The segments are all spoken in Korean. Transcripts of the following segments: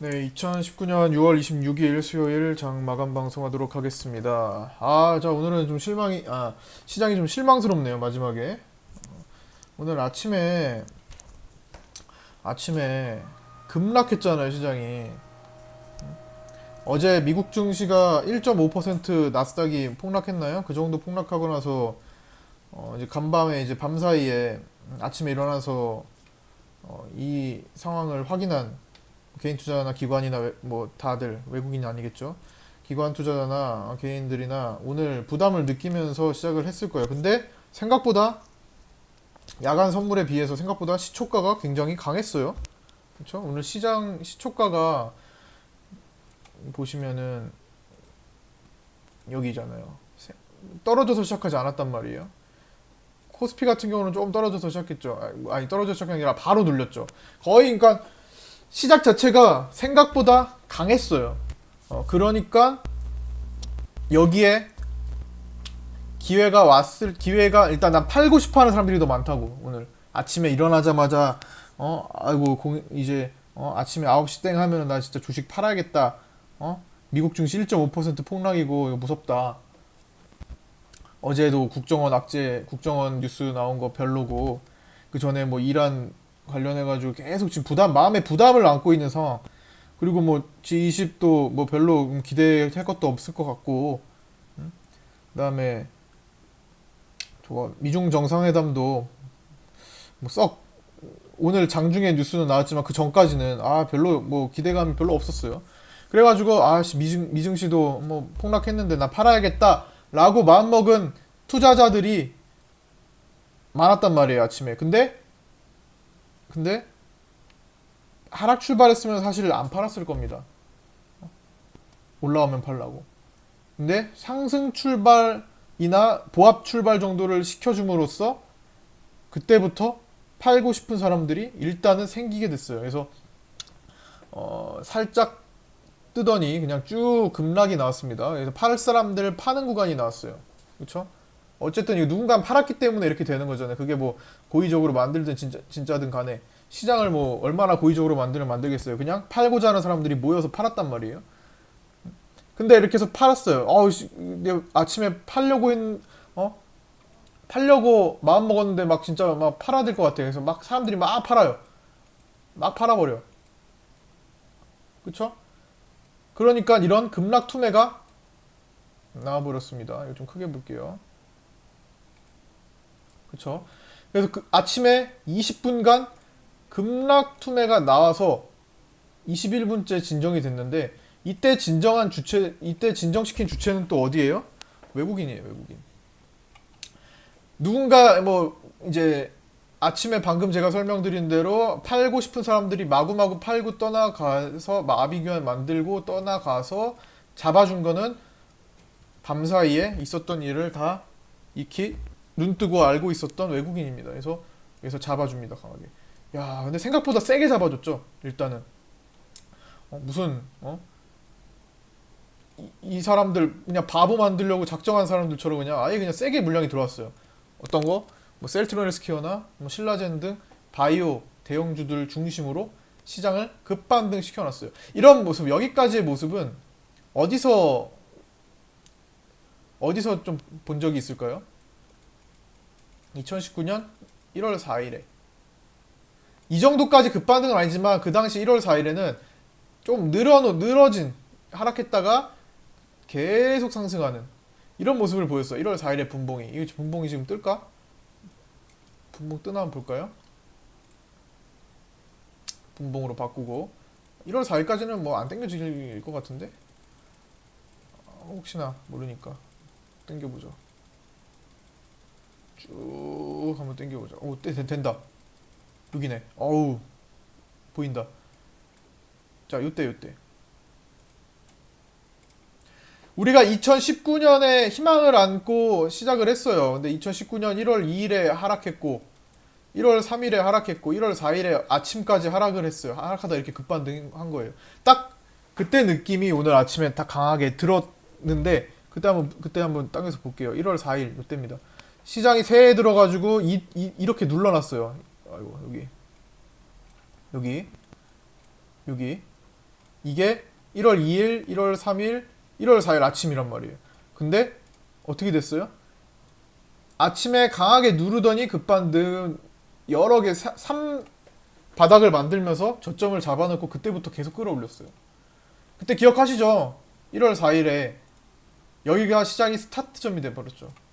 네, 2019년 6월 26일 수요일 장 마감 방송하도록 하겠습니다. 아, 자, 오늘은 좀 실망이, 아, 시장이 좀 실망스럽네요, 마지막에. 어, 오늘 아침에, 아침에 급락했잖아요, 시장이. 어제 미국 증시가 1.5% 나스닥이 폭락했나요? 그 정도 폭락하고 나서, 어, 이제 간밤에 이제 밤 사이에 아침에 일어나서, 어, 이 상황을 확인한 개인 투자나 기관이나 외- 뭐 다들 외국인이 아니겠죠. 기관 투자자나 개인들이나 오늘 부담을 느끼면서 시작을 했을 거예요. 근데 생각보다 야간 선물에 비해서 생각보다 시초가가 굉장히 강했어요. 그렇죠? 오늘 시장 시초가가 보시면은 여기잖아요. 세- 떨어져서 시작하지 않았단 말이에요. 코스피 같은 경우는 조금 떨어져서 시작했죠. 아니, 아니 떨어져서 시작한 게 아니라 바로 눌렸죠. 거의 그러니까 시작 자체가 생각보다 강했어요. 어, 그러니까 여기에 기회가 왔을 기회가 일단 난 팔고 싶어 하는 사람들이 더 많다고 오늘 아침에 일어나자마자 어 아이고 공, 이제 어 아침에 9시 땡 하면은 나 진짜 주식 팔아야겠다. 어 미국 증시 1.5% 폭락이고 이거 무섭다. 어제도 국정원 악재 국정원 뉴스 나온 거 별로고 그 전에 뭐 이란 관련해가지고 계속 지금 부담, 마음에 부담을 안고 있는 상황. 그리고 뭐 G20도 뭐 별로 기대할 것도 없을 것 같고, 음? 그 다음에 저거 미중 정상회담도 뭐 썩 오늘 장중에 뉴스는 나왔지만 그 전까지는 아 별로 뭐 기대감이 별로 없었어요. 그래가지고 아씨 미증 미증시도 뭐 폭락했는데 나 팔아야겠다라고 마음먹은 투자자들이 많았단 말이에요 아침에. 근데 근데 하락 출발했으면 사실 안 팔았을 겁니다. 올라오면 팔라고. 근데 상승 출발이나 보합 출발 정도를 시켜줌으로써 그때부터 팔고 싶은 사람들이 일단은 생기게 됐어요. 그래서 어, 살짝 뜨더니 그냥 쭉 급락이 나왔습니다. 그래서 팔 사람들 파는 구간이 나왔어요. 그렇죠? 어쨌든 이거 누군가 팔았기 때문에 이렇게 되는 거잖아요. 그게 뭐 고의적으로 만들든 진짜 진짜든 간에 시장을 뭐 얼마나 고의적으로 만들면 만들겠어요. 그냥 팔고자 하는 사람들이 모여서 팔았단 말이에요. 근데 이렇게 해서 팔았어요. 내가 아침에 팔려고 했, 어? 팔려고 마음 먹었는데 막 진짜 막 팔아야 될 것 같아. 그래서 막 사람들이 막 팔아요. 막 팔아버려. 그쵸? 그러니까 이런 급락 투매가 나와버렸습니다. 이거 좀 크게 볼게요. 그쵸? 그래서 그 아침에 20분간 급락 투매가 나와서 21분째 진정이 됐는데 이때 진정한 주체 이때 진정시킨 주체는 또 어디예요? 외국인이에요, 외국인. 누군가 뭐 이제 아침에 방금 제가 설명드린 대로 팔고 싶은 사람들이 마구마구 팔고 떠나가서 마비규환 만들고 떠나가서 잡아준 거는 밤 사이에 있었던 일을 다 익히 눈 뜨고 알고 있었던 외국인입니다. 그래서 그래서 잡아줍니다 강하게. 야 근데 생각보다 세게 잡아줬죠. 일단은 어, 무슨 어? 이, 이 사람들 그냥 바보 만들려고 작정한 사람들처럼 그냥 아예 그냥 세게 물량이 들어왔어요. 어떤 거? 뭐 셀트로헬스케어나 뭐 신라젠 등 바이오 대형주들 중심으로 시장을 급반등 시켜놨어요. 이런 모습 여기까지의 모습은 어디서 어디서 좀 본 적이 있을까요? 2019년 1월 4일에 이 정도까지 급반등은 아니지만 그 당시 1월 4일에는 좀 늘어 늘어진 하락했다가 계속 상승하는 이런 모습을 보였어요. 1월 4일에 분봉이 이 분봉이 지금 뜰까? 분봉 뜨나 한번 볼까요? 분봉으로 바꾸고 1월 4일까지는 뭐 안 땡겨질 것 같은데 어, 혹시나 모르니까 땡겨보죠. 쭉 한번 땡겨보자. 오, 떼, 된- 된다. 여기네. 어우, 보인다. 자, 요때, 요때. 우리가 2019년에 희망을 안고 시작을 했어요. 근데 2019년 1월 2일에 하락했고, 1월 3일에 하락했고, 1월 4일에 아침까지 하락을 했어요. 하락하다 이렇게 급반등한 거예요. 딱 그때 느낌이 오늘 아침에 딱 강하게 들었는데, 그때 한번, 그때 한번 땅에서 볼게요. 1월 4일, 요때입니다. 시장이 새해 들어가지고 이, 이, 이렇게 눌러놨어요. 아이고 여기 여기 여기 이게 1월 2일, 1월 3일, 1월 4일 아침이란 말이에요. 근데 어떻게 됐어요? 아침에 강하게 누르더니 급반등 여러 개 3 바닥을 만들면서 저점을 잡아놓고 그때부터 계속 끌어올렸어요. 그때 기억하시죠? 1월 4일에 여기가 시장이 스타트점이 돼버렸죠.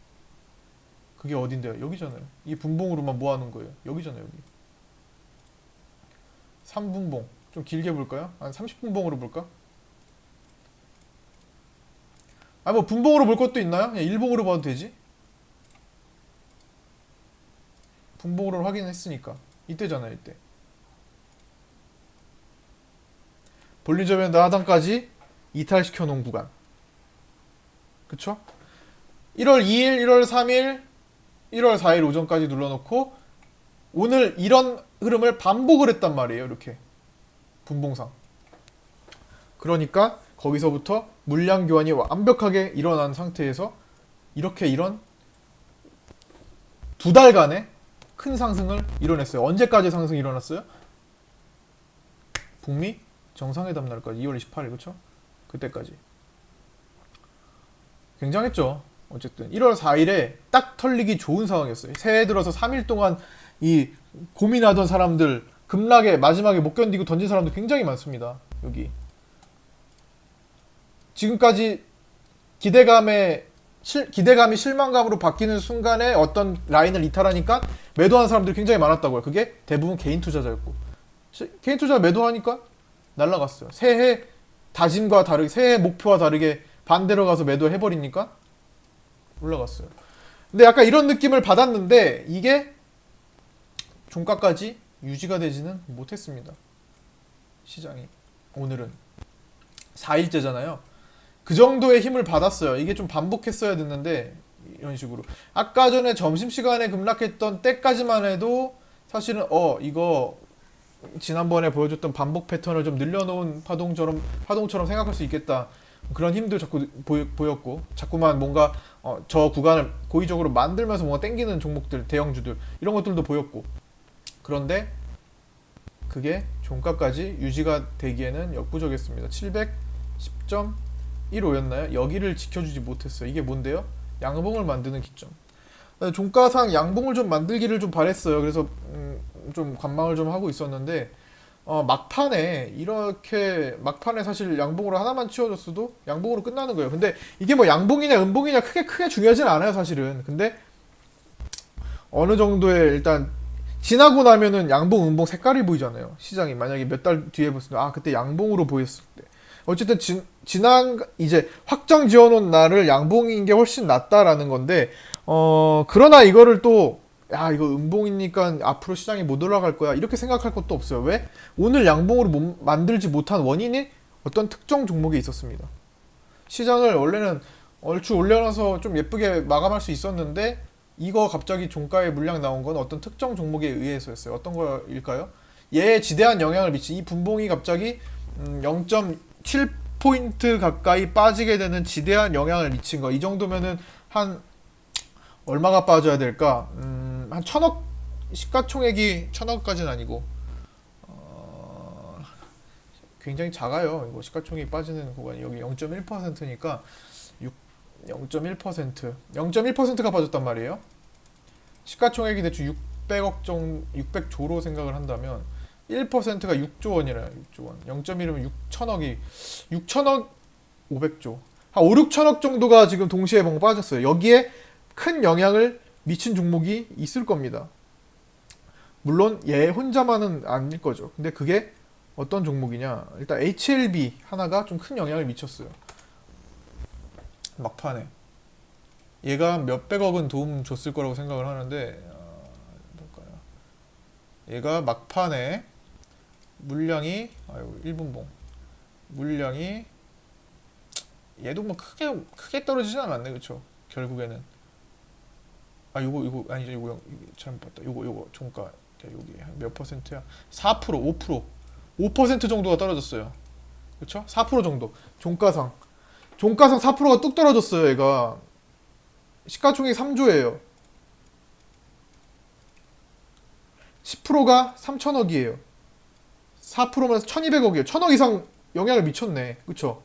그게 어딘데요? 여기잖아요. 이 분봉으로만 모아놓은 거예요. 여기잖아요, 여기. 3분봉. 좀 길게 볼까요? 한 30분봉으로 볼까? 아, 뭐 분봉으로 볼 것도 있나요? 그냥 일봉으로 봐도 되지? 분봉으로 확인했으니까. 이때잖아요, 이때. 볼리저 밴드 하단까지 이탈시켜 놓은 구간. 그쵸? 1월 2일, 1월 3일, 1월 4일 오전까지 눌러놓고 오늘 이런 흐름을 반복을 했단 말이에요. 이렇게 분봉상. 그러니까 거기서부터 물량 교환이 완벽하게 일어난 상태에서 이렇게 이런 두 달간의 큰 상승을 이뤄냈어요. 언제까지 상승이 일어났어요? 북미 정상회담 날까지 2월 28일 그렇죠? 그때까지 굉장했죠. 어쨌든 1월 4일에 딱 털리기 좋은 상황이었어요. 새해 들어서 3일 동안 이 고민하던 사람들 급락에 마지막에 못 견디고 던진 사람들 굉장히 많습니다. 여기 지금까지 기대감에 실, 기대감이 실망감으로 바뀌는 순간에 어떤 라인을 이탈하니까 매도한 사람들이 굉장히 많았다고요. 그게 대부분 개인 투자자였고 시- 개인 투자 매도하니까 날라갔어요. 새해 다짐과 다르게 새해 목표와 다르게 반대로 가서 매도해 버리니까 올라갔어요. 근데 약간 이런 느낌을 받았는데 이게 종가까지 유지가 되지는 못했습니다. 시장이 오늘은 4일째잖아요. 그 정도의 힘을 받았어요. 이게 좀 반복했어야 됐는데 이런 식으로 아까 전에 점심 시간에 급락했던 때까지만 해도 사실은 어 이거 지난번에 보여줬던 반복 패턴을 좀 늘려놓은 파동처럼 파동처럼 생각할 수 있겠다. 그런 힘도 자꾸 보였고 자꾸만 뭔가 어, 저 구간을 고의적으로 만들면서 뭔가 땡기는 종목들 대형주들 이런 것들도 보였고 그런데 그게 종가까지 유지가 되기에는 역부족했습니다. 710.15였나요? 여기를 지켜주지 못했어요. 이게 뭔데요? 양봉을 만드는 기점. 네, 종가상 양봉을 좀 만들기를 좀 바랬어요. 그래서 음, 좀 관망을 좀 하고 있었는데 어, 막판에 이렇게 막판에 사실 양봉으로 하나만 치워줬어도 양봉으로 끝나는 거예요. 근데 이게 뭐 양봉이냐 음봉이냐 크게 크게 중요하진 않아요, 사실은. 근데 어느 정도의 일단 지나고 나면은 양봉 음봉 색깔이 보이잖아요. 시장이 만약에 몇 달 뒤에 때 아, 그때 양봉으로 보였을 때. 어쨌든 지, 지난 이제 확정 지어놓은 날을 양봉인 게 훨씬 낫다라는 건데 어 그러나 이거를 또 야 이거 음봉이니까 앞으로 시장이 못 올라갈 거야. 이렇게 생각할 것도 없어요. 왜? 오늘 양봉으로 못- 만들지 못한 원인이 어떤 특정 종목에 있었습니다. 시장을 원래는 얼추 올려놔서 좀 예쁘게 마감할 수 있었는데 이거 갑자기 종가에 물량 나온 건 어떤 특정 종목에 의해서였어요. 어떤 거일까요? 얘에 지대한 영향을 미친 이 분봉이 갑자기 음, 0.7 포인트 가까이 빠지게 되는 지대한 영향을 미친 거. 이 정도면은 한 얼마가 빠져야 될까? 음, 한 천억 시가총액이 천억까지는 아니고 어, 굉장히 작아요. 이거 시가총액 빠지는 구간이 여기 0.1%니까 6, 0.1% 0.1%가 빠졌단 말이에요. 시가총액이 대충 600억 정 600조로 생각을 한다면 1%가 6조 원이래요. 6조 원. 0.1이면 6천억이 6천억 500조. 한 5, 6천억 정도가 지금 동시에 뭔가 빠졌어요. 여기에 큰 영향을 미친 종목이 있을 겁니다. 물론 얘 혼자만은 아닐 거죠. 근데 그게 어떤 종목이냐? 일단 HLB 하나가 좀 큰 영향을 미쳤어요. 막판에 얘가 몇백억은 도움 줬을 거라고 생각을 하는데 어, 볼까요? 얘가 막판에 물량이 아유 1분봉 물량이 얘도 뭐 크게 크게 떨어지진 않았네 그쵸 결국에는 아 요거 요거 아니죠. 요거 영- 이거 잘못 봤다. 요거 요거. 종가. 자, 여기 한몇 퍼센트야? 4% 5% 5% 정도가 떨어졌어요. 그쵸? 4% 정도. 종가상. 종가상 4%가 뚝 떨어졌어요 얘가. 시가총액 3조예요. 10%가 3천억이에요. 4%면 1200억이에요. 1000억 이상 영향을 미쳤네. 그쵸?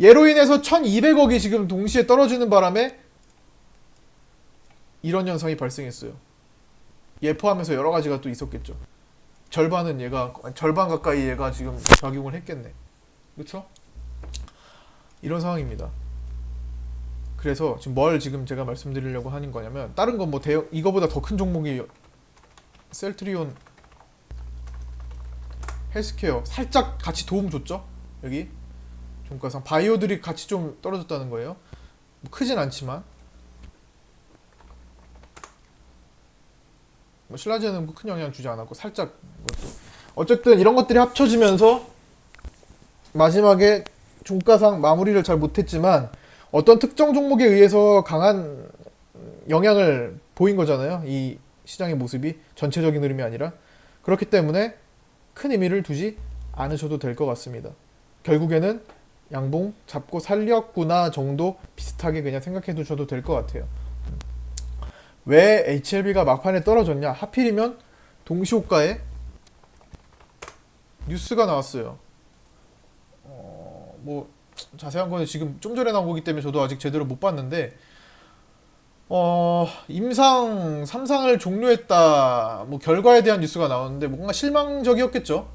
얘로 인해서 1200억이 지금 동시에 떨어지는 바람에 이런 현상이 발생했어요. 얘 포함해서 여러 가지가 또 있었겠죠. 절반은 얘가, 절반 가까이 얘가 지금 작용을 했겠네. 그쵸? 이런 상황입니다. 그래서 지금 뭘 지금 제가 말씀드리려고 하는 거냐면 다른 건 뭐 대형 이거보다 더 큰 종목이 셀트리온 헬스케어 살짝 같이 도움 줬죠 여기 종가상 바이오들이 같이 좀 떨어졌다는 거예요 뭐 크진 않지만 뭐 신라제는 뭐 큰 영향 주지 않았고 살짝 이것도 어쨌든 이런 것들이 합쳐지면서 마지막에 종가상 마무리를 잘 못했지만 어떤 특정 종목에 의해서 강한 영향을 보인 거잖아요. 이 시장의 모습이 전체적인 흐름이 아니라 그렇기 때문에 큰 의미를 두지 않으셔도 될 것 같습니다. 결국에는 양봉 잡고 살렸구나 정도 비슷하게 그냥 생각해 두셔도 될 것 같아요. 왜 HLB가 막판에 떨어졌냐? 하필이면 동시호가에 뉴스가 나왔어요. 어, 뭐 자세한 거는 지금 좀 전에 나온 거기 때문에 저도 아직 제대로 못 봤는데 어, 임상 3상을 종료했다. 뭐 결과에 대한 뉴스가 나왔는데 뭔가 실망적이었겠죠.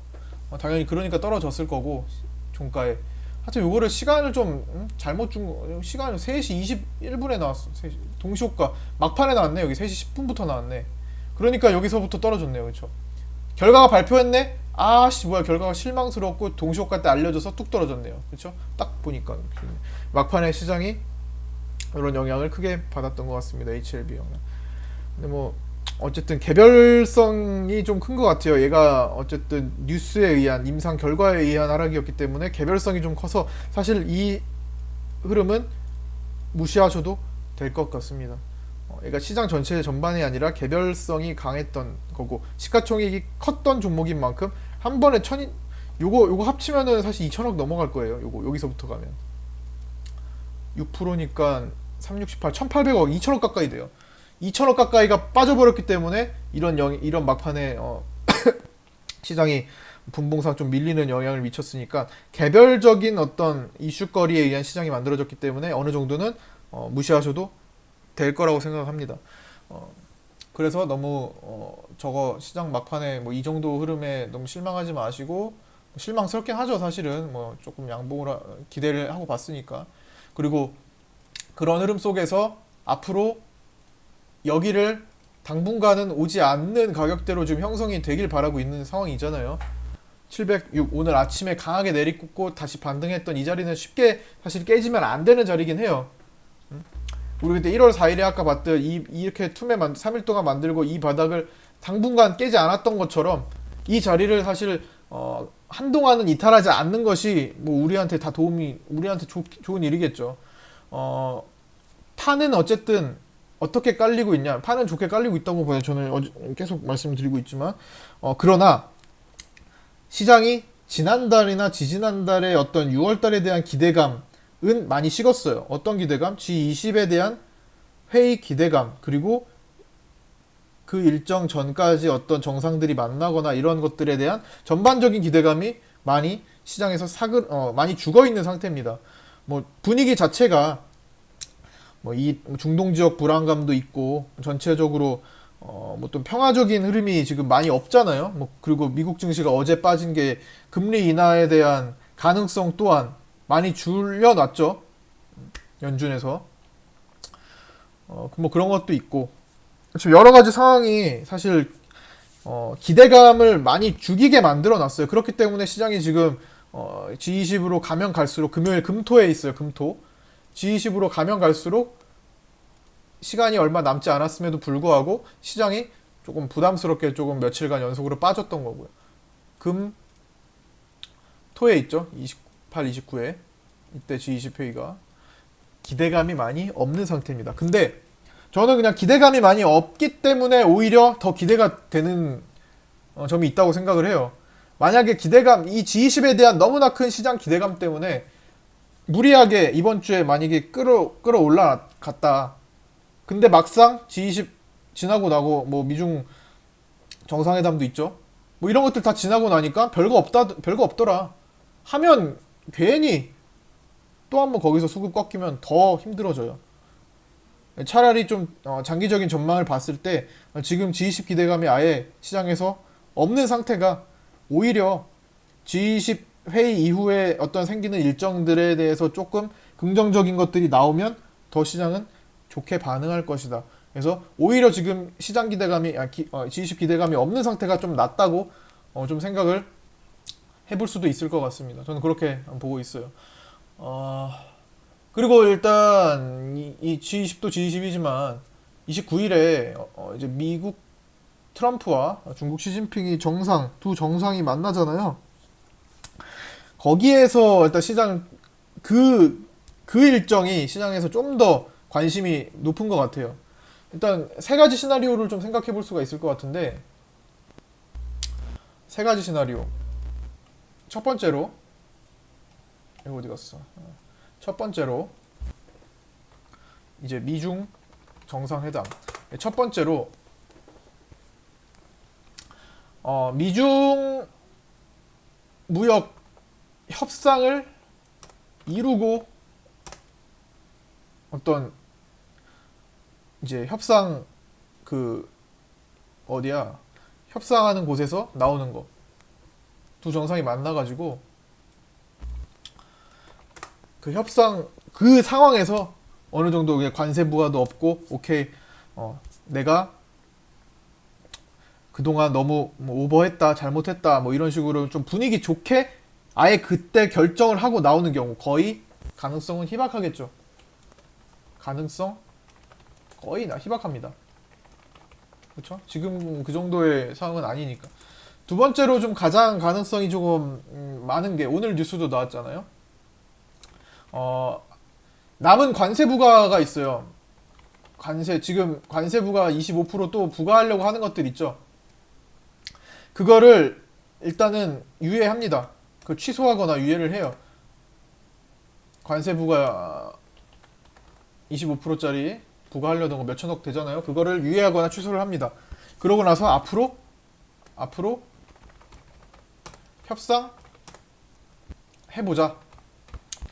어, 당연히 그러니까 떨어졌을 거고 종가에. 하여튼 요거를 시간을 좀 음? 잘못 준 거. 시간을 3시 21분에 나왔어. 3시, 동시호가 막판에 나왔네. 여기 3시 10분부터 나왔네. 그러니까 여기서부터 떨어졌네요. 그렇죠? 결과가 발표했네. 아씨 뭐야 결과가 실망스럽고 동시호가 때 알려져서 뚝 떨어졌네요. 그렇죠? 딱 보니까 막판에 시장이 이런 영향을 크게 받았던 것 같습니다. HLB 영향. 근데 뭐 어쨌든 개별성이 좀 큰 것 같아요. 얘가 어쨌든 뉴스에 의한 임상 결과에 의한 하락이었기 때문에 개별성이 좀 커서 사실 이 흐름은 무시하셔도 될 것 같습니다. 어, 얘가 시장 전체 전반이 아니라 개별성이 강했던 거고 시가총액이 컸던 종목인 만큼 한 번에 천이 요거 요거 합치면은 사실 2천억 넘어갈 거예요. 요거 여기서부터 가면 6%니까 368, 1,800억, 2천억 가까이 돼요. 2천억 가까이가 빠져버렸기 때문에 이런 영, 이런 막판에 어, 시장이 분봉상 좀 밀리는 영향을 미쳤으니까 개별적인 어떤 이슈거리에 의한 시장이 만들어졌기 때문에 어느 정도는 어, 무시하셔도 될 거라고 생각합니다. 어, 그래서 너무 어, 저거 시장 막판에 뭐 이 정도 흐름에 너무 실망하지 마시고 실망스럽긴 하죠 사실은 뭐 조금 양봉을 하- 기대를 하고 봤으니까 그리고 그런 흐름 속에서 앞으로 여기를 당분간은 오지 않는 가격대로 좀 형성이 되길 바라고 있는 상황이잖아요. 706 오늘 아침에 강하게 내리꽂고 다시 반등했던 이 자리는 쉽게 사실 깨지면 안 되는 자리긴 해요. 음? 우리 그때 1월 4일에 아까 봤듯 이, 이렇게 툼에 만, 3일 동안 만들고 이 바닥을 당분간 깨지 않았던 것처럼 이 자리를 사실 어, 한동안은 이탈하지 않는 것이 뭐 우리한테 다 도움이 우리한테 좋, 좋은 일이겠죠. 어, 판은 어쨌든 어떻게 깔리고 있냐? 판은 좋게 깔리고 있다고 봐요. 저는 계속 말씀드리고 있지만, 어, 그러나 시장이 지난달이나 지지난달의 어떤 6월달에 대한 기대감은 많이 식었어요. 어떤 기대감? G20에 대한 회의 기대감 그리고 그 일정 전까지 어떤 정상들이 만나거나 이런 것들에 대한 전반적인 기대감이 많이 시장에서 사그 어, 많이 죽어 있는 상태입니다. 뭐 분위기 자체가 뭐 이 중동 지역 불안감도 있고 전체적으로 어 뭐 좀 평화적인 흐름이 지금 많이 없잖아요. 뭐 그리고 미국 증시가 어제 빠진 게 금리 인하에 대한 가능성 또한 많이 줄여놨죠. 연준에서 어 뭐 그런 것도 있고 지금 여러 가지 상황이 사실 어, 기대감을 많이 죽이게 만들어 놨어요. 그렇기 때문에 시장이 지금 어, G20으로 가면 갈수록 금요일 금토에 있어요. 금토. G20으로 가면 갈수록 시간이 얼마 남지 않았음에도 불구하고 시장이 조금 부담스럽게 조금 며칠간 연속으로 빠졌던 거고요. 금 토에 있죠. 28, 29에 이때 G20 회의가 기대감이 많이 없는 상태입니다. 근데 저는 그냥 기대감이 많이 없기 때문에 오히려 더 기대가 되는 어, 점이 있다고 생각을 해요. 만약에 기대감, 이 G20에 대한 너무나 큰 시장 기대감 때문에 무리하게 이번 주에 만약에 끌어, 끌어 올라갔다. 근데 막상 G20 지나고 나고 뭐 미중 정상회담도 있죠. 뭐 이런 것들 다 지나고 나니까 별거 없다, 별거 없더라. 하면 괜히 또 한번 거기서 수급 꺾이면 더 힘들어져요. 차라리 좀 어, 장기적인 전망을 봤을 때 지금 G20 기대감이 아예 시장에서 없는 상태가 오히려 G20 회의 이후에 어떤 생기는 일정들에 대해서 조금 긍정적인 것들이 나오면 더 시장은 좋게 반응할 것이다. 그래서 오히려 지금 시장 기대감이 아, 기, 어, G20 기대감이 없는 상태가 좀 낫다고 어, 좀 생각을 해볼 수도 있을 것 같습니다. 저는 그렇게 보고 있어요. 어, 그리고 일단 이, 이 G20도 G20이지만 29일에 어, 이제 미국 트럼프와 중국 시진핑이 정상 두 정상이 만나잖아요. 거기에서 일단 시장 그, 그 일정이 시장에서 좀 더 관심이 높은 것 같아요. 일단 세 가지 시나리오를 좀 생각해 볼 수가 있을 것 같은데 세 가지 시나리오. 첫 번째로 이거 어디 갔어? 첫 번째로 이제 미중 정상회담. 첫 번째로 어, 미중 무역 협상을 이루고 어떤 이제 협상 그 어디야? 협상하는 곳에서 나오는 거. 두 정상이 만나가지고 그 협상 그 상황에서 어느 정도 관세 부과도 없고 오케이 어 내가 그동안 너무 뭐 오버했다 잘못했다 뭐 이런 식으로 좀 분위기 좋게 아예 그때 결정을 하고 나오는 경우 거의 가능성은 희박하겠죠 가능성 거의 나 희박합니다 그렇죠 지금 그 정도의 상황은 아니니까 두 번째로 좀 가장 가능성이 조금 음, 많은 게 오늘 뉴스도 나왔잖아요 어, 남은 관세 부과가 있어요. 관세, 지금 관세 부과 25%또 부과하려고 하는 것들 있죠. 그거를 일단은 유예합니다. 그 취소하거나 유예를 해요. 관세 부과 25%짜리 부과하려던 거 몇천억 되잖아요. 그거를 유예하거나 취소를 합니다. 그러고 나서 앞으로 앞으로 협상 해보자.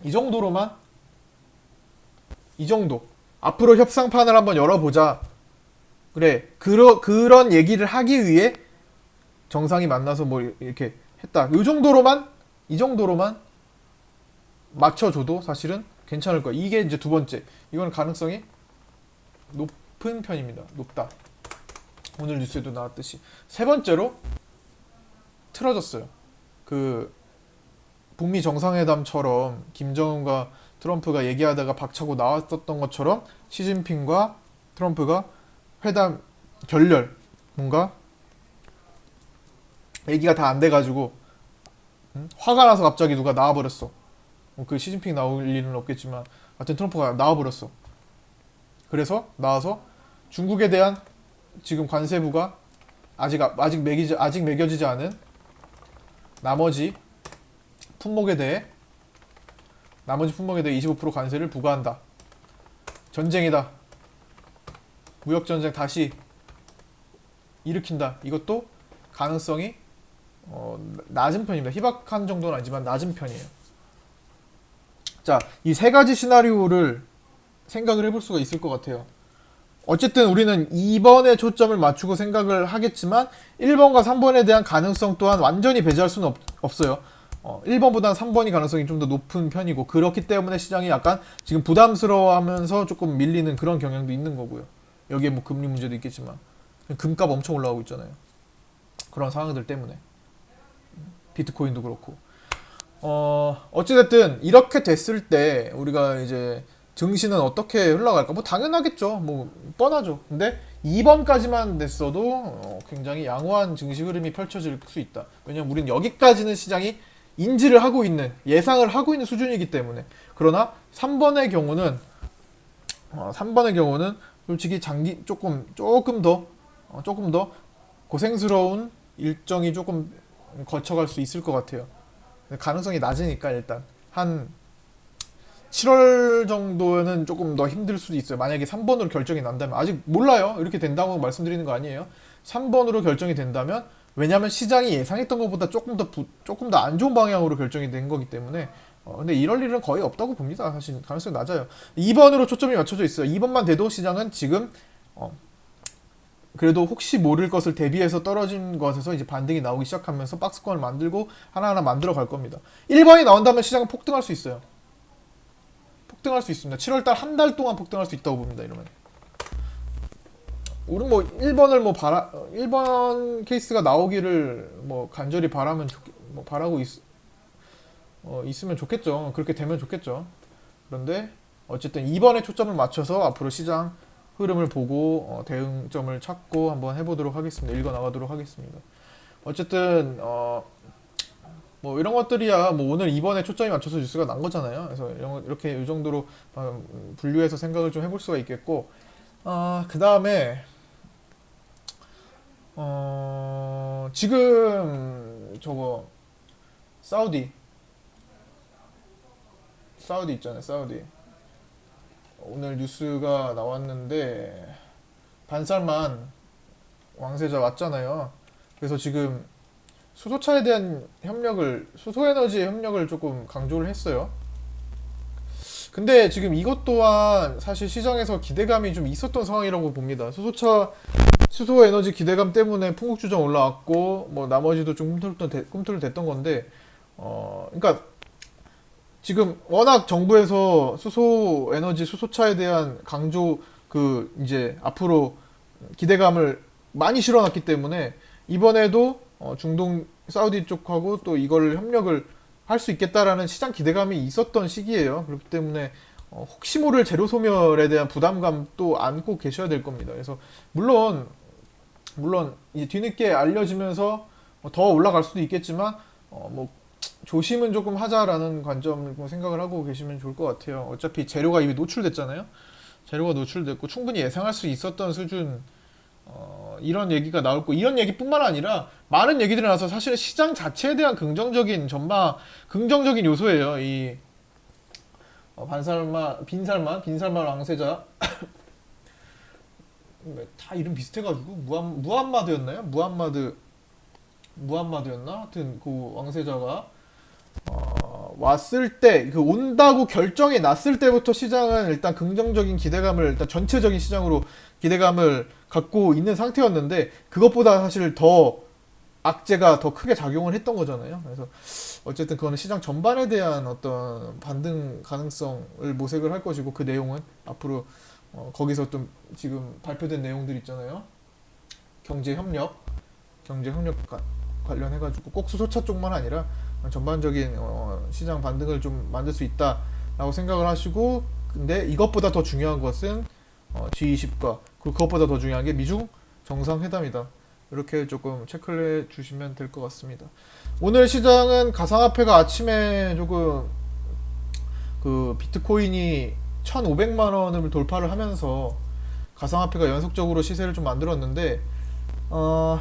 이 정도로만 이 정도 앞으로 협상판을 한번 열어보자 그래 그러, 그런 얘기를 하기 위해 정상이 만나서 뭐 이렇게 했다 이 정도로만 이 정도로만 맞춰줘도 사실은 괜찮을 거야 이게 이제 두 번째. 이건 가능성이 높은 편입니다. 높다. 오늘 뉴스에도 나왔듯이. 세 번째로 틀어졌어요. 그 북미 정상회담처럼 김정은과 트럼프가 얘기하다가 박차고 나왔었던 것처럼 시진핑과 트럼프가 회담 결렬 뭔가 얘기가 다 안 돼가지고 음? 화가 나서 갑자기 누가 나와버렸어. 뭐 그 시진핑 나올 일은 없겠지만 하여튼 트럼프가 나와버렸어. 그래서 나와서 중국에 대한 지금 관세부가 아직 아직 매기지 아직 매겨지지 않은 나머지 품목에 대해 나머지 품목에 대해 25% 관세를 부과한다. 전쟁이다. 무역 전쟁 다시 일으킨다. 이것도 가능성이 어, 낮은 편입니다. 희박한 정도는 아니지만 낮은 편이에요. 자, 이 세 가지 시나리오를 생각을 해볼 수가 있을 것 같아요. 어쨌든 우리는 2번에 초점을 맞추고 생각을 하겠지만 1번과 3번에 대한 가능성 또한 완전히 배제할 수는 없, 없어요. 어, 1번보다는 3번이 가능성이 좀 더 높은 편이고 그렇기 때문에 시장이 약간 지금 부담스러워하면서 조금 밀리는 그런 경향도 있는 거고요. 여기에 뭐 금리 문제도 있겠지만 금값 엄청 올라가고 있잖아요. 그런 상황들 때문에 비트코인도 그렇고 어 어찌됐든 이렇게 됐을 때 우리가 이제 증시는 어떻게 흘러갈까? 뭐 당연하겠죠. 뭐 뻔하죠. 근데 2번까지만 됐어도 어, 굉장히 양호한 증시 흐름이 펼쳐질 수 있다. 왜냐면 우리는 여기까지는 시장이 인지를 하고 있는 예상을 하고 있는 수준이기 때문에 그러나 3번의 경우는 어, 3번의 경우는 솔직히 장기 조금 조금 더 어, 조금 더 고생스러운 일정이 조금 거쳐갈 수 있을 것 같아요. 가능성이 낮으니까 일단 한 7월 정도는 조금 더 힘들 수도 있어요. 만약에 3번으로 결정이 난다면 아직 몰라요. 이렇게 된다고 말씀드리는 거 아니에요. 3번으로 결정이 된다면 왜냐하면 시장이 예상했던 것보다 조금 더 부- 조금 더 안 좋은 방향으로 결정이 된 거기 때문에 어, 근데 이럴 일은 거의 없다고 봅니다. 사실 가능성이 낮아요. 2번으로 초점이 맞춰져 있어요. 2번만 돼도 시장은 지금 어, 그래도 혹시 모를 것을 대비해서 떨어진 것에서 이제 반등이 나오기 시작하면서 박스권을 만들고 하나하나 만들어 갈 겁니다. 1번이 나온다면 시장은 폭등할 수 있어요. 폭등할 수 있습니다. 7월달 한 달 동안 폭등할 수 있다고 봅니다. 이러면. 우리 뭐 1번을 뭐 바라 1번 케이스가 나오기를 뭐 간절히 바라면 좋, 뭐 바라고 있, 어, 있으면 좋겠죠. 그렇게 되면 좋겠죠. 그런데 어쨌든 2번에 초점을 맞춰서 앞으로 시장 흐름을 보고 어, 대응점을 찾고 한번 해보도록 하겠습니다. 읽어 나가도록 하겠습니다. 어쨌든 어, 뭐 이런 것들이야 뭐 오늘 이번에 초점이 맞춰서 뉴스가 난 거잖아요. 그래서 이런 거- 이렇게 이 정도로 어, 분류해서 생각을 좀 해볼 수가 있겠고 그 다음에 어, 지금 저거 사우디 사우디 있잖아요. 사우디 오늘 뉴스가 나왔는데 반살만 왕세자 왔잖아요. 그래서 지금 수소차에 대한 협력을 수소에너지 협력을 조금 강조를 했어요. 근데 지금 이것 또한 사실 시장에서 기대감이 좀 있었던 상황이라고 봅니다. 수소차 수소 에너지 기대감 때문에 풍국주정 올라왔고 뭐 나머지도 좀 꿈틀 대, 꿈틀 됐던 건데 어 그러니까 지금 워낙 정부에서 수소 에너지 수소차에 대한 강조 그 이제 앞으로 기대감을 많이 실어놨기 때문에 이번에도 어, 중동 사우디 쪽하고 또 이걸 협력을 할 수 있겠다라는 시장 기대감이 있었던 시기예요. 그렇기 때문에 어, 혹시 모를 재료 소멸에 대한 부담감 또 안고 계셔야 될 겁니다. 그래서 물론 물론 뒤늦게 알려지면서 뭐더 올라갈 수도 있겠지만 어, 뭐 조심은 조금 하자라는 관점을 뭐 생각을 하고 계시면 좋을 것 같아요. 어차피 재료가 이미 노출됐잖아요. 재료가 노출됐고 충분히 예상할 수 있었던 수준 어, 이런 얘기가 나올 거 이런 얘기뿐만 아니라 많은 얘기들이 나서 사실 시장 자체에 대한 긍정적인 전망 긍정적인 요소예요. 이 어, 반살마 빈살마 빈살마 왕세자 다 이름 비슷해가지고 무함 무함마드였나요? 무함마드 무함마드였나? 하여튼 그 왕세자가 어, 왔을 때 그 온다고 결정이 났을 때부터 시장은 일단 긍정적인 기대감을 일단 전체적인 시장으로 기대감을 갖고 있는 상태였는데 그것보다 사실 더 악재가 더 크게 작용을 했던 거잖아요. 그래서 어쨌든 그거는 시장 전반에 대한 어떤 반등 가능성을 모색을 할 것이고 그 내용은 앞으로 어, 거기서 좀 지금 발표된 내용들 있잖아요. 경제 협력, 경제 협력 관련해 가지고 꼭 수소차 쪽만 아니라 전반적인 어, 시장 반등을 좀 만들 수 있다라고 생각을 하시고 근데 이것보다 더 중요한 것은 어, G20과 그리고 그것보다 더 중요한 게 미중 정상회담이다. 이렇게 조금 체크를 해 주시면 될 것 같습니다. 오늘 시장은 가상화폐가 아침에 조금 그 비트코인이 1,500만 원을 돌파를 하면서 가상화폐가 연속적으로 시세를 좀 만들었는데 어,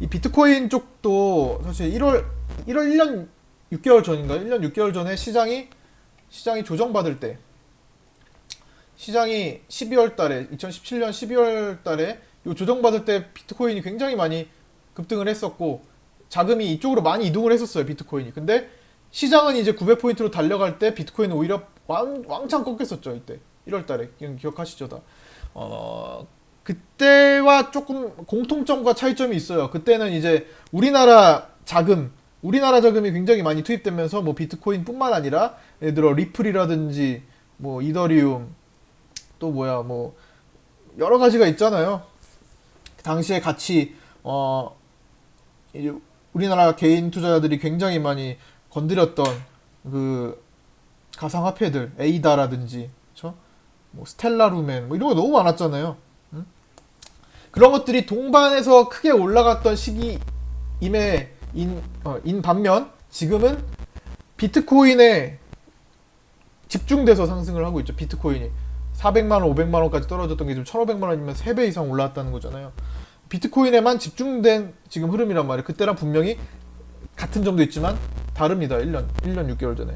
이 비트코인 쪽도 사실 1월 1월 1년 6개월 전인가? 1년 6개월 전에 시장이 시장이 조정받을 때 시장이 12월 달에 2017년 12월 달에 요 조정받을 때 비트코인이 굉장히 많이 급등을 했었고 자금이 이쪽으로 많이 이동을 했었어요 비트코인이. 근데 시장은 이제 900포인트로 달려갈 때 비트코인은 오히려 왕, 왕창 꺾였었죠 이때. 1월 달에. 기억하시죠 다? 어, 그때와 조금 공통점과 차이점이 있어요 그때는 이제 우리나라 자금 우리나라 자금이 굉장히 많이 투입되면서 뭐 비트코인뿐만 아니라 예를 들어 리플이라든지 뭐 이더리움 또 뭐야 뭐 여러 가지가 있잖아요. 당시에 같이 어 이제 우리나라 개인 투자자들이 굉장히 많이 건드렸던 그 가상화폐들 에이다라든지 그쵸? 뭐 스텔라루멘 뭐 이런 거 너무 많았잖아요. 응? 그런 것들이 동반해서 크게 올라갔던 시기임에 인, 어, 인 반면 지금은 비트코인에 집중돼서 상승을 하고 있죠. 비트코인이 400만 원, 500만 원까지 떨어졌던 게 지금 1,500만 원이면 3배 이상 올라왔다는 거잖아요. 비트코인에만 집중된 지금 흐름이란 말이에요. 그때랑 분명히 같은 점도 있지만 다릅니다. 1년, 1년 6개월 전에.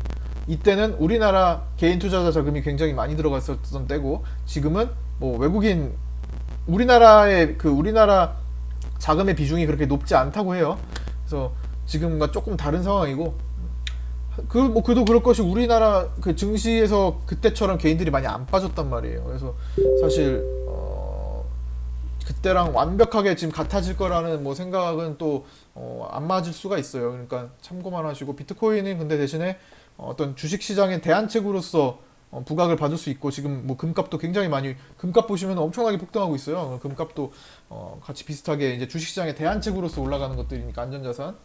이때는 우리나라 개인 투자자 자금이 굉장히 많이 들어갔었던 때고 지금은 뭐 외국인 우리나라의 그 우리나라 자금의 비중이 그렇게 높지 않다고 해요. 그래서 지금과 조금 다른 상황이고 그 뭐 그도 그럴 것이 우리나라 그 증시에서 그때처럼 개인들이 많이 안 빠졌단 말이에요. 그래서 사실 어 그때랑 완벽하게 지금 같아질 거라는 뭐 생각은 또 어, 안 맞을 수가 있어요. 그러니까 참고만 하시고 비트코인은 근데 대신에 어떤 주식 시장의 대안책으로서 어, 부각을 받을 수 있고 지금 뭐 금값도 굉장히 많이 금값 보시면 엄청나게 폭등하고 있어요. 금값도 어, 같이 비슷하게 이제 주식 시장의 대안책으로서 올라가는 것들이니까 안전자산.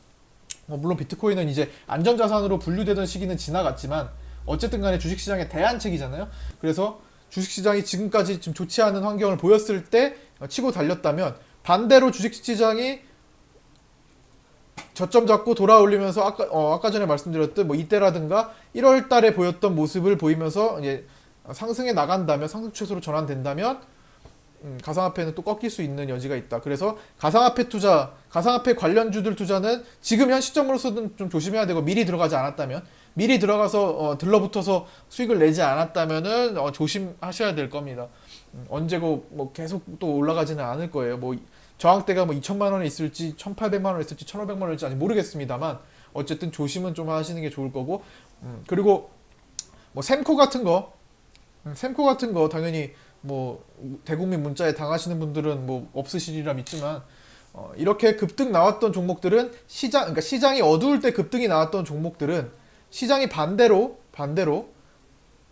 어, 물론 비트코인은 이제 안전자산으로 분류되던 시기는 지나갔지만 어쨌든 간에 주식시장의 대안책이잖아요. 그래서 주식시장이 지금까지 좀 좋지 않은 환경을 보였을 때 어, 치고 달렸다면 반대로 주식시장이 저점 잡고 돌아올리면서 아까 어, 아까 전에 말씀드렸듯 뭐 이때라든가 1월 달에 보였던 모습을 보이면서 이제 상승해 나간다면 상승 추세로 전환된다면 음, 가상화폐는 또 꺾일 수 있는 여지가 있다. 그래서 가상화폐 투자, 가상화폐 관련주들 투자는 지금 현 시점으로서는 좀 조심해야 되고 미리 들어가지 않았다면 미리 들어가서 어, 들러붙어서 수익을 내지 않았다면은 어, 조심하셔야 될 겁니다. 음, 언제고 뭐 계속 또 올라가지는 않을 거예요. 뭐 저항대가 뭐 2천만 원에 있을지 1,800만 원에 있을지 1,500만 원일지 아직 모르겠습니다만 어쨌든 조심은 좀 하시는 게 좋을 거고 음, 그리고 뭐 sem코 같은 거 음, sem코 같은 거 당연히 뭐 대국민 문자에 당하시는 분들은 뭐 없으시리라 믿지만 어, 이렇게 급등 나왔던 종목들은 시장 그러니까 시장이 어두울 때 급등이 나왔던 종목들은 시장이 반대로 반대로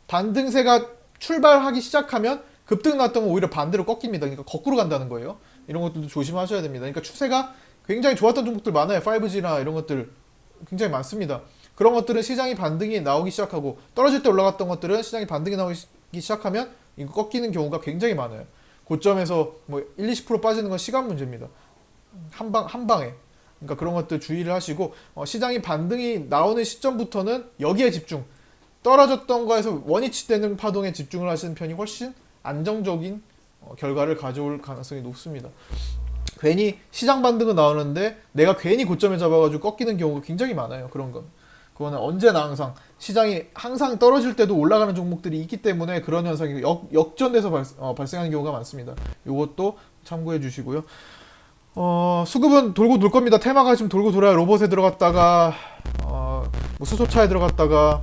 반등세가 출발하기 시작하면 급등 나왔던 건 오히려 반대로 꺾입니다. 그러니까 거꾸로 간다는 거예요. 이런 것들도 조심하셔야 됩니다. 그러니까 추세가 굉장히 좋았던 종목들 많아요. 5G나 이런 것들 굉장히 많습니다. 그런 것들은 시장이 반등이 나오기 시작하고 떨어질 때 올라갔던 것들은 시장이 반등이 나오기 시작하면 이거 꺾이는 경우가 굉장히 많아요. 고점에서 뭐 1, 20% 빠지는 건 시간 문제입니다. 한 방, 한 방에. 그러니까 그런 것들 주의를 하시고, 어, 시장이 반등이 나오는 시점부터는 여기에 집중. 떨어졌던 거에서 원위치 되는 파동에 집중을 하시는 편이 훨씬 안정적인 어, 결과를 가져올 가능성이 높습니다. 괜히 시장 반등은 나오는데 내가 괜히 고점에 잡아가지고 꺾이는 경우가 굉장히 많아요. 그런 건. 그거는 언제나 항상 시장이 항상 떨어질 때도 올라가는 종목들이 있기 때문에 그런 현상이 역, 역전돼서 발, 어, 발생하는 경우가 많습니다. 이것도 참고해 주시고요. 어, 수급은 돌고 돌 겁니다. 테마가 지금 돌고 돌아요. 로봇에 들어갔다가 어, 뭐 수소차에 들어갔다가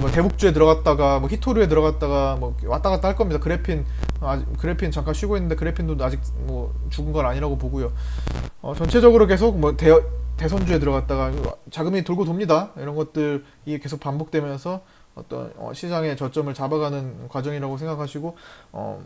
뭐 대북주에 들어갔다가 뭐 히토류에 들어갔다가 뭐 왔다 갔다 할 겁니다. 그래핀 아, 그래핀 잠깐 쉬고 있는데 그래핀도 아직 뭐 죽은 건 아니라고 보고요. 어, 전체적으로 계속 뭐 대, 대선주에 들어갔다가 자금이 돌고 돕니다. 이런 것들이 계속 반복되면서 어떤 어, 시장의 저점을 잡아가는 과정이라고 생각하시고 어,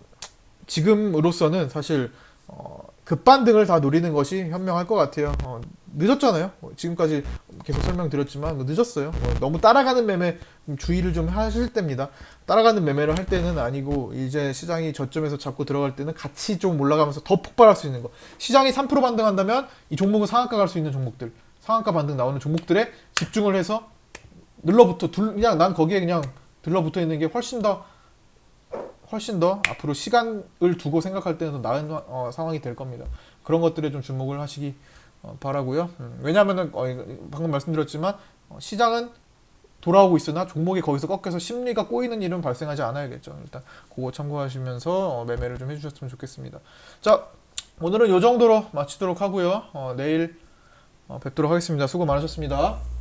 지금으로서는 사실 어, 급반등을 다 노리는 것이 현명할 것 같아요. 어, 늦었잖아요. 어, 지금까지 계속 설명드렸지만 뭐 늦었어요. 뭐 너무 따라가는 매매 주의를 좀 하실 때입니다. 따라가는 매매를 할 때는 아니고 이제 시장이 저점에서 잡고 들어갈 때는 같이 좀 올라가면서 더 폭발할 수 있는 거. 시장이 3% 반등한다면 이 종목은 상한가 갈 수 있는 종목들, 상한가 반등 나오는 종목들에 집중을 해서 눌러붙어 둘 그냥 난 거기에 그냥 들러붙어 있는 게 훨씬 더 훨씬 더 앞으로 시간을 두고 생각할 때는 더 나은 어, 상황이 될 겁니다. 그런 것들에 좀 주목을 하시기 어, 바라고요. 음, 왜냐하면은 어, 방금 말씀드렸지만 어, 시장은 돌아오고 있으나 종목이 거기서 꺾여서 심리가 꼬이는 일은 발생하지 않아야겠죠. 일단 그거 참고하시면서 어, 매매를 좀 해주셨으면 좋겠습니다. 자 오늘은 이 정도로 마치도록 하고요. 어, 내일 어, 뵙도록 하겠습니다. 수고 많으셨습니다.